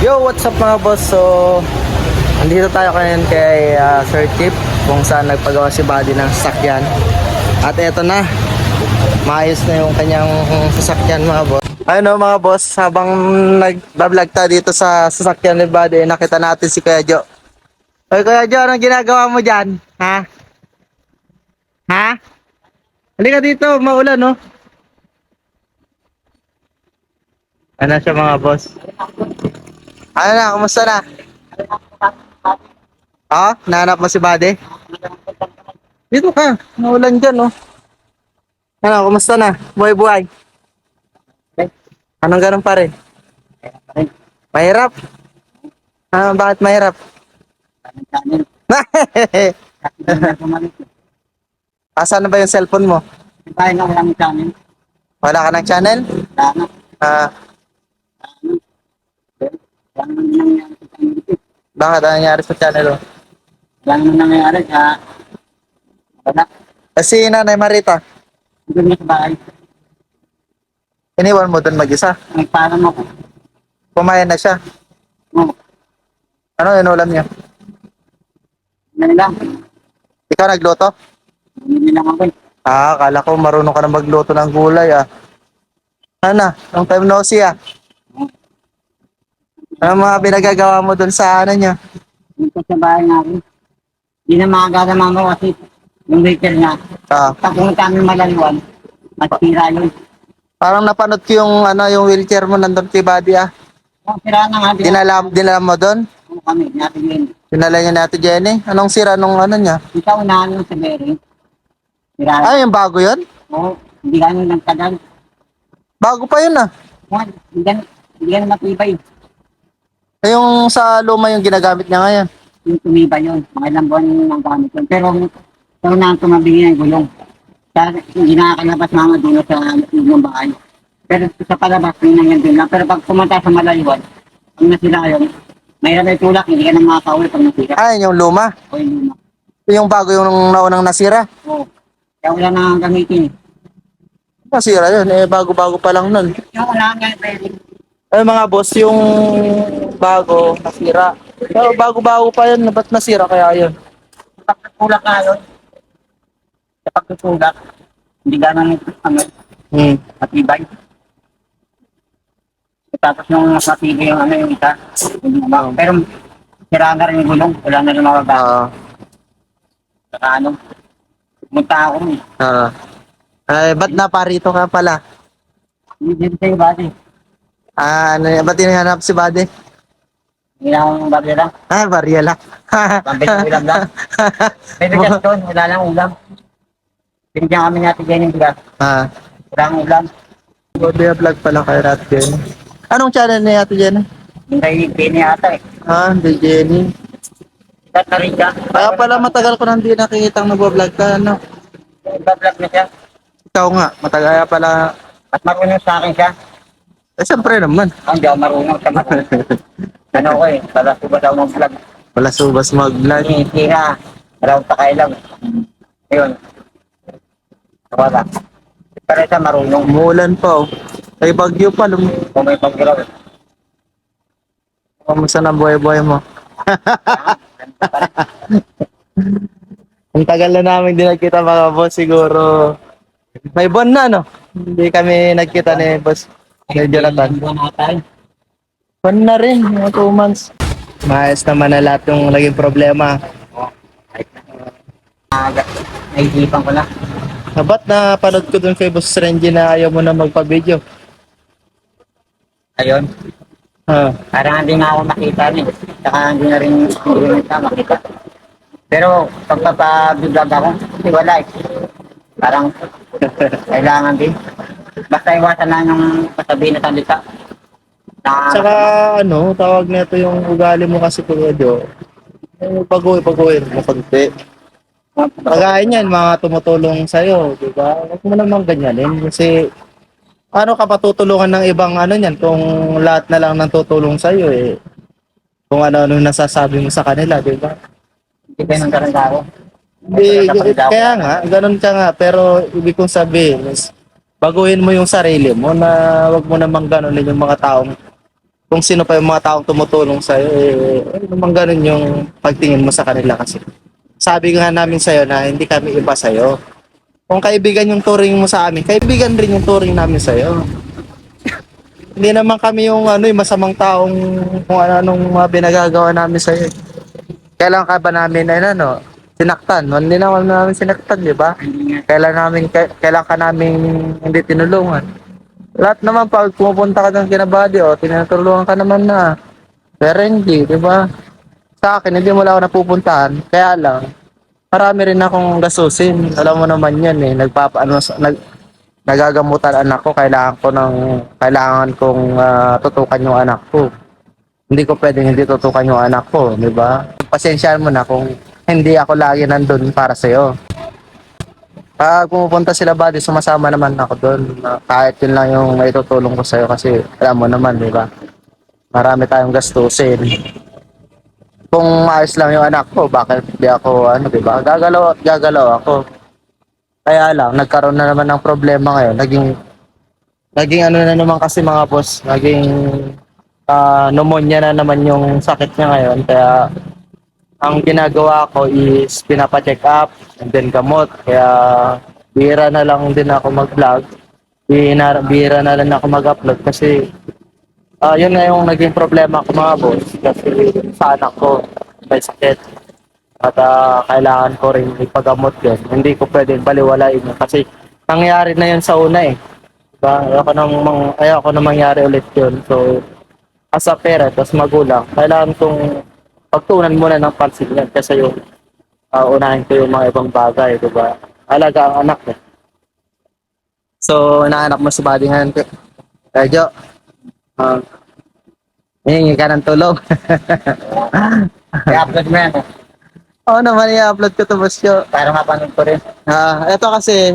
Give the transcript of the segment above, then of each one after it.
Yo, what's up mga boss? So, andito tayo ngayon kay ah, Sir Chip kung saan nagpagawa si Buddy ng sasakyan. At eto na, maayos na yung kanyang sasakyan mga boss. Ayun o mga boss, habang nag-vlog tayo dito sa sasakyan ni Buddy, nakita natin si Kuya Jo. Oy Kuya Jo, anong ginagawa mo dyan? Ha? Ha? Halika dito, maulan no? Ano siya mga boss? Ano na, kumusta na? Ha? Nahanap mo si Buddy? Dito ka, naulan dyan, oh. Ano, kumusta na? Buhay-buhay. Anong ganun pa rin? Mahirap? Ah, bakit mahirap? Asan na ba yung cellphone mo? Tayo na walang channel. Wala ka ng channel? Wala na. Ah, Wala naman nangyayari sa channel ko. bakit ano nangyari sa channel mo? Wala naman nangyayari sa... Wala. Kasi Nanay Marita, Doon na sa bahay. iniwan mo doon mag-isa. Nagparang ako. Kumain na siya. Oo. Ano inulam niya? Ganun lang. Ikaw nagluto? Bumili lang ako eh. Ah, akala ko marunong ka na magluto ng gulay ah. Ano, long time no see ah. Ano mga pinagagawa mo doon sa ano niya? Dito sa bahay namin. Hindi na makagagama mo kasi yung waiter nga. Ah, Pag pumunta kami malaliwan, masira yun. parang napanood ko yung ano yung wheelchair mo nandun kay Buddy ah. Kung sira na nga, dinala Dinala, mo doon? kami, natin yun. Dinala niya natin Jenny. Anong sira nung ano niya? Ikaw unahan yung sa bearing. Sira. Ah, yung bago yun? Oo, hindi ka nang nagtagal. Bago pa yun ah. Hindi ka hindi na matibay. Eh, Yung sa luma yung ginagamit niya ngayon. yung tumibay yun. Mga ilang buwan yung ang gamit yun. Pero ito na ang tumabingi ng gulong. Kaya hindi nakakalabas mga dulo sa loob ng bahay. Pero sa palabas, may nangyang din lang. Pero pag pumunta sa malayuan, ang nasira yun, mayroon na tulak, hindi ka na makakauwi pag nasira. Ah, yun yung luma. O yung luma. Yung bago yung naunang nasira. Oo. Kaya wala na ang gamitin. Nasira yun. Eh, bago-bago pa lang nun. Yung wala nga pwede. Ay mga boss, yung bago, nasira. Pero bago-bago pa yun, ba't nasira kaya yun? Kapag natulak nga yun, kapag natulak, hindi ka nang ano, Hmm. matibay. Tapos nung mas matibay yung ano yung isa, yung pero sira na rin yung gulong, wala na rin mababa. Ah, Saka ano, pumunta ako eh. ah. Ay, ba't naparito ka pala? Hindi din sa'yo body. Ah, ano, yan? ba't hinahanap si Buddy? Na akong bagay lang. Ah, Mariela. Pambit ulam lang. Pero kasi doon, wala lang ulam. Binigyan kami natin ganyan yung bigas. ah, Wala ang ulam. Body vlog pala kay Rat Jenny. Anong channel ni Ate Jenny? Kay Benny ata eh. Ah, hindi Jenny. Lahat na rin siya. Kaya pala matagal ko nang di nakikitang nagwa-vlog ka, ano? Iba-vlog na siya. Ikaw nga, matagal pala. At marunong sa akin siya. Eh, siyempre naman. Ang di ako marunong sa marunong. ano ko eh, pala ko ba daw ng vlog? Wala subas mag-vlog. Ni Tira, raw takay lang. Ayun. Wala. Pero siya marunong. Umuulan pa, oh. Ay, bagyo pa. Lum- Kung may pagkiraw. Kamusta na buhay-buhay mo? Ang tagal na namin din nagkita mga boss, siguro. May buwan na, no? Hindi kami nagkita ni boss. Ni Jonathan. Buwan na rin, mga two months. Maayos naman na lahat yung naging problema. Aga. Naisipan ko na. Ah, Ba't na panood ko dun kay Boss Renji na ayaw mo na magpa-video? Ayun. Ha. Parang hindi na ako makita niya. Saka hindi na rin rin siya makita. Pero pagpapag-vlog ako, hindi wala eh. Parang kailangan din. Basta iwasan lang yung pasabihin na salita. Na, Tsaka ano, tawag nito yung ugali mo kasi Kuya Jo. Bagoy, bagoy mo konti. Kagaya niyan, mga tumutulong sa'yo, di ba? Huwag mo naman ganyanin kasi ano ka patutulungan ng ibang ano niyan kung lahat na lang nang tutulong sa'yo eh. Kung ano-ano nasasabi mo sa kanila, di ba? hindi kayo ganun ako. Hindi, kaya nga, ganun ka nga, pero ibig kong sabihin is, baguhin mo yung sarili mo na wag mo namang ganunin yung mga taong kung sino pa yung mga taong tumutulong sa'yo, eh, eh, naman ganun yung pagtingin mo sa kanila kasi. Sabi nga namin sa'yo na hindi kami iba sa'yo. Kung kaibigan yung turing mo sa amin, kaibigan rin yung turing namin sa'yo. hindi naman kami yung ano, yung masamang taong kung ano anong mga binagagawa namin sa'yo. Kailan ka ba namin ano, sinaktan? Hindi naman namin sinaktan, di ba? Kailan namin kailan ka namin hindi tinulungan. Lahat naman pag pumupunta ka ng kinabady o tinutulungan ka naman na. Pero hindi, di ba? Sa akin, hindi mo lang ako napupuntahan. Kaya lang, marami rin akong gasusin. Alam mo naman yan eh. Nagpapa, ano, nag, nagagamutan anak ko. Kailangan ko ng, kailangan kong ah, tutukan yung anak ko. Hindi ko pwedeng hindi tutukan yung anak ko, di ba? Pasensyaan mo na kung hindi ako lagi nandun para sa'yo. Pag pumupunta sila buddy, sumasama naman ako doon. Kahit yun lang yung may tutulong ko sa'yo kasi alam mo naman, di ba? Marami tayong gastusin. Kung ayos lang yung anak ko, bakit di ako, ano, di ba? Gagalaw gagalaw ako. Kaya lang, nagkaroon na naman ng problema ngayon. Naging, naging ano na naman kasi mga boss, naging ah, pneumonia na naman yung sakit niya ngayon. Kaya ang ginagawa ko is pinapa-check up and then gamot. Kaya bira na lang din ako mag-vlog. Bira, bira na lang ako mag-upload kasi ah yun na yung naging problema ko mga boss kasi sa anak ko may sakit at ah, kailangan ko rin ipagamot yun. Hindi ko pwedeng baliwalain yun kasi nangyari na yun sa una eh. Diba? Ayoko nang, mang, ayoko na mangyari ulit yun. So, as a parent, as magulang, kailangan kong pagtuunan muna ng pansin yan kasi yung uh, unahin ko yung mga ibang bagay, di ba? Alaga ang anak eh. So, inaanak mo si body. Kaya, Jo, uh, hihingi ka ng tulong. Kaya upload mo yan. Oo naman, i-upload ko to, boss Jo. Para mapanood ko rin. Ah, eto kasi,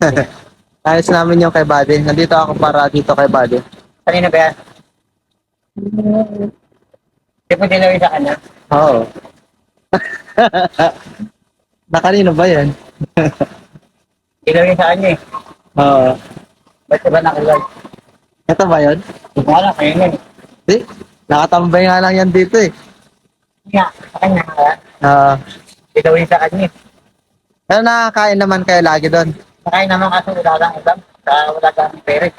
ayos namin yung kay Buddy. Nandito ako para dito kay Buddy. Kanina ba yan? Hindi po dinawin sa kanya. Oo. na kanino ba yan? Dinawin sa kanya eh. Oo. Ba't ba nakilal? Ito ba yun? Hindi ko alam, kayo yun. Di, nakatambay nga lang yan dito eh. Nga, sa kanya. kaya Ah, Dinawin sa kanya eh. pero nakakain naman kayo lagi doon. Sakayin naman kasi wala lang ulam. Sa wala kang pera. eh.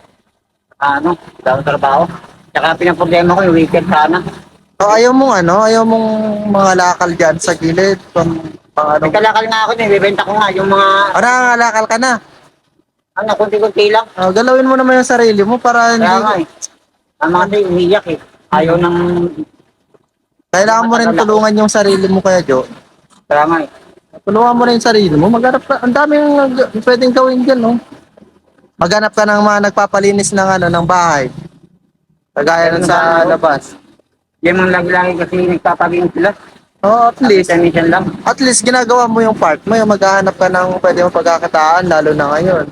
Ano, wala akong trabaho. Tsaka pinang-problema ko yung weekend sana. So, ayaw mong ano, ayaw mong mga lakal dyan sa gilid. Pang, pang ano. May kalakal nga ako din, bibenta ko nga yung mga, Ah, nangangalakal ka na. ano, kunti-kunti lang. Ah, galawin mo naman yung sarili mo para hindi... Kaya nga eh. Ang mga tayo umiyak eh. Ayaw ng, Kailangan mo rin tulungan yung sarili mo kaya, Jo. kaya nga eh. Tulungan mo rin yung sarili mo. Maghanap ka. Ang daming nag- pwedeng gawin dyan, no? Maghanap ka ng mga nagpapalinis ng ano ng bahay. Kagaya ng sa labas. Yung mga lagi-lagi kasi nagpapaging sila. Oh, at least, Minsan-minsan lang. at least ginagawa mo yung part mo, yung maghahanap ka ng pwede mo pagkakataan, lalo na ngayon.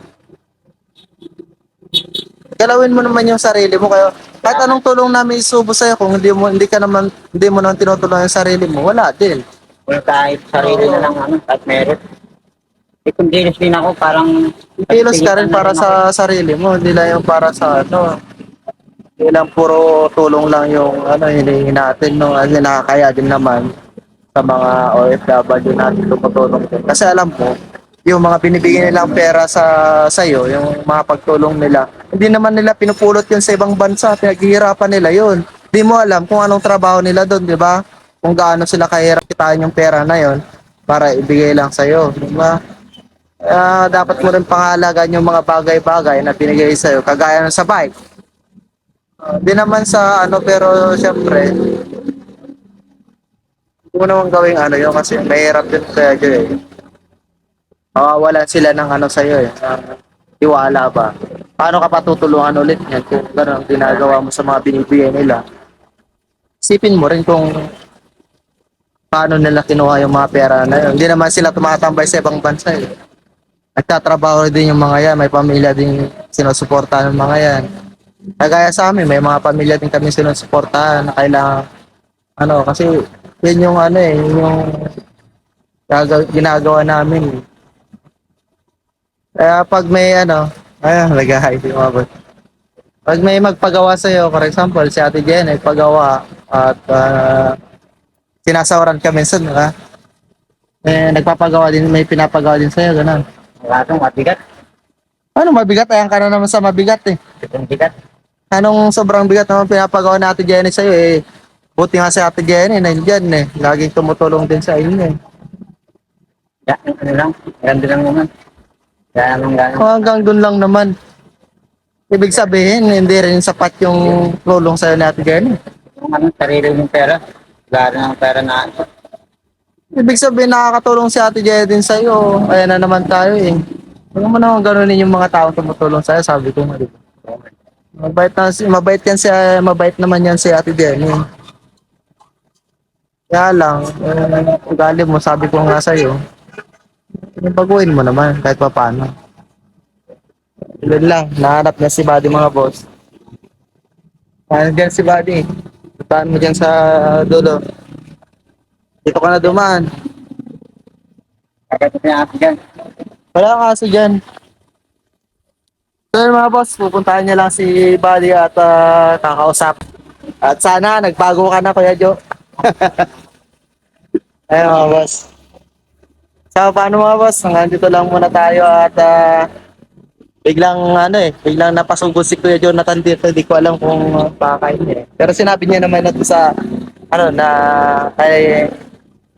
Galawin mo naman yung sarili mo kayo. Kahit anong tulong namin isubo sa'yo, kung hindi mo hindi ka naman hindi mo naman tinutulungan yung sarili mo, wala din. Kung kahit sarili na lang, ano, kahit meron. Eh, kung dinis din ako, parang... Kilos ka rin para sa sarili mo, hindi lang yung para sa ano. Hindi lang puro tulong lang yung ano hinihingi natin no, kasi nakakaya din naman sa mga OFW natin tumutulong din. Kasi alam mo, yung mga binibigyan nilang pera sa sa'yo, yung mga pagtulong nila, hindi naman nila pinupulot yun sa ibang bansa, pinaghihirapan nila yun. Hindi mo alam kung anong trabaho nila doon, di ba? Kung gaano sila kahirap kitain yung pera na yun para ibigay lang sa'yo, di ba? Ah, dapat mo rin pangalagaan yung mga bagay-bagay na binigay sa'yo, kagaya ng sa bike. Ah, Di naman sa ano, pero syempre, hindi mo naman gawing ano yun kasi mahirap din kaya dyan eh. Mawawalan sila ng ano sa'yo eh, ng tiwala ba. Paano ka patutulungan ulit yan kung gano'n ginagawa mo sa mga binibigay nila? Isipin mo rin kung paano nila kinuha yung mga pera na yun. Hindi naman sila tumatambay sa ibang bansa eh. Nagtatrabaho din yung mga yan, may pamilya din sinusuportahan ng mga yan. Kagaya sa amin, may mga pamilya din kami sinusuportahan na kailangan, ano, kasi yun yung ano eh, yun yung ginagawa namin. Kaya pag may ano, yung mga boss. Pag may magpagawa sa'yo, for example, si Ate Jen ay pagawa at uh, sinasawaran ka minsan, ba? Eh, nagpapagawa din, may pinapagawa din sa'yo, ganun. Wala itong mabigat. Ano, mabigat? Ayan ka na naman sa mabigat eh. Itong bigat. Anong sobrang bigat naman pinapagawa ni Ate Jenny sa'yo eh? Buti nga si Ate Jenny, nandyan eh. Laging tumutulong din sa inyo eh. Ya, ano lang. Ganda lang naman. Kaya nang gano'n. Kung hanggang dun lang naman. Ibig sabihin, hindi rin sapat yung tulong sa'yo ni Ate Jenny. Yung ano, sarili ng pera. Rin ang pera na ano. Ibig sabihin, nakakatulong si Ate Jenny din sa'yo. Ayan na naman tayo eh. Huwag mo naman ganunin yung mga taong tumutulong sa'yo, sabi ko nga. di ba? Mabait, na, mabait, yan si, mabait naman yan si Ate Jenny. Kaya lang, eh, ugali mo, sabi ko nga sa'yo, baguhin mo naman kahit pa paano. Yun lang, nahanap niya si Buddy mga boss. Ano dyan si Buddy? Puntahan mo dyan sa dulo. Dito ka na dumaan. Kaya ito pinakasya dyan. Wala kang kaso dyan. So mga boss, pupuntahan niya lang si Buddy at ah, kakausap. At sana nagbago ka na Kuya Jo. Ayun mga boss. So paano mga boss, hanggang dito lang muna tayo at ah, biglang ano eh, biglang napasugod si Kuya Jonathan dito, hindi ko alam kung uh, niya. eh. Pero sinabi niya naman na doon sa ano na kay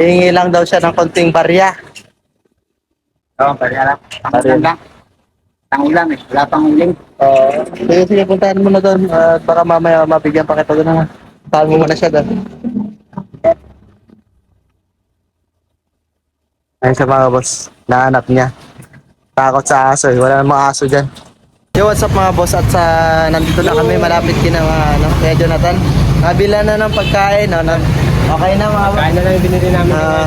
hihingi lang daw siya ng konting barya. Oo, pwede lang. Pwede. Pangulam lang. Pangulam eh. Wala pang uling. Oo. sige, sige, puntahan mo na doon. At baka mamaya mabigyan pa kita doon. Tahan mo muna siya doon. Ayun sa mga boss. Nahanap niya. Takot sa aso eh. Wala namang aso dyan. Yo, what's up mga boss? At sa nandito na kami malapit kina mga ano, kaya Jonathan. Nabila na ng pagkain. Ano, okay na mga boss. Kain na lang yung binili namin. Ah.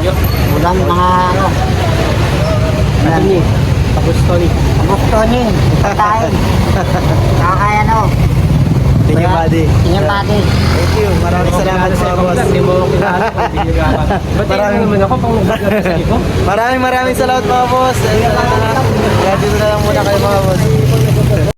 Ulam mga ano. Ano ni? Tapos Tony. Tapos Tony. Pagkain. Nakakaya no. Tingin buddy. Tingnan pati. Thank you. Maraming salamat sa mga boss. Hindi mo ako kilala. Ba't Maraming- naman ako pang sa ito? Maraming maraming salamat mga boss. Kaya dito na lang muna kayo mga boss.